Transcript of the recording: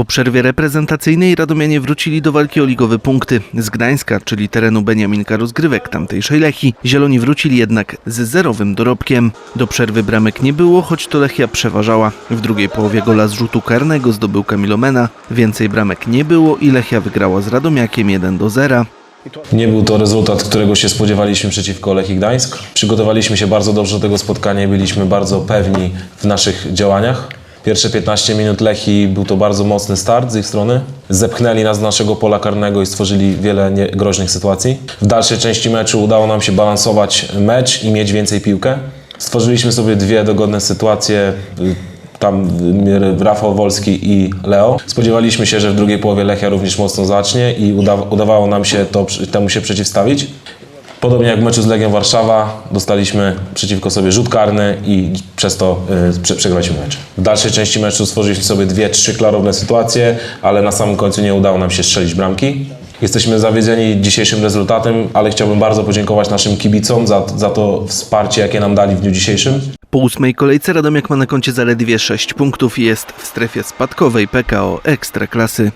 Po przerwie reprezentacyjnej Radomianie wrócili do walki o ligowe punkty. Z Gdańska, czyli terenu Beniaminka rozgrywek tamtejszej Lechii, Zieloni wrócili jednak z zerowym dorobkiem. Do przerwy bramek nie było, choć to Lechia przeważała. W drugiej połowie gola z rzutu karnego zdobył Camilo Mena. Więcej bramek nie było i Lechia wygrała z Radomiakiem 1 do 0. Nie był to rezultat, którego się spodziewaliśmy przeciwko Lechii Gdańsk. Przygotowaliśmy się bardzo dobrze do tego spotkania i byliśmy bardzo pewni w naszych działaniach. Pierwsze 15 minut Lechi był to bardzo mocny start z ich strony. Zepchnęli nas z naszego pola karnego i stworzyli wiele groźnych sytuacji. W dalszej części meczu udało nam się balansować mecz i mieć więcej piłkę. Stworzyliśmy sobie dwie dogodne sytuacje. y, Tam y, Rafał Wolski i Leo. Spodziewaliśmy się, że w drugiej połowie Lechia również mocno zacznie i uda, udawało nam się to, temu się przeciwstawić. Podobnie jak w meczu z Legią Warszawa, dostaliśmy przeciwko sobie rzut karny i przez to y, prze, przegraliśmy mecz. W dalszej części meczu stworzyliśmy sobie dwie, trzy klarowne sytuacje, ale na samym końcu nie udało nam się strzelić bramki. Jesteśmy zawiedzeni dzisiejszym rezultatem, ale chciałbym bardzo podziękować naszym kibicom za, za to wsparcie, jakie nam dali w dniu dzisiejszym. Po ósmej kolejce Radomiak ma na koncie zaledwie 6 punktów i jest w strefie spadkowej PKO Ekstraklasy.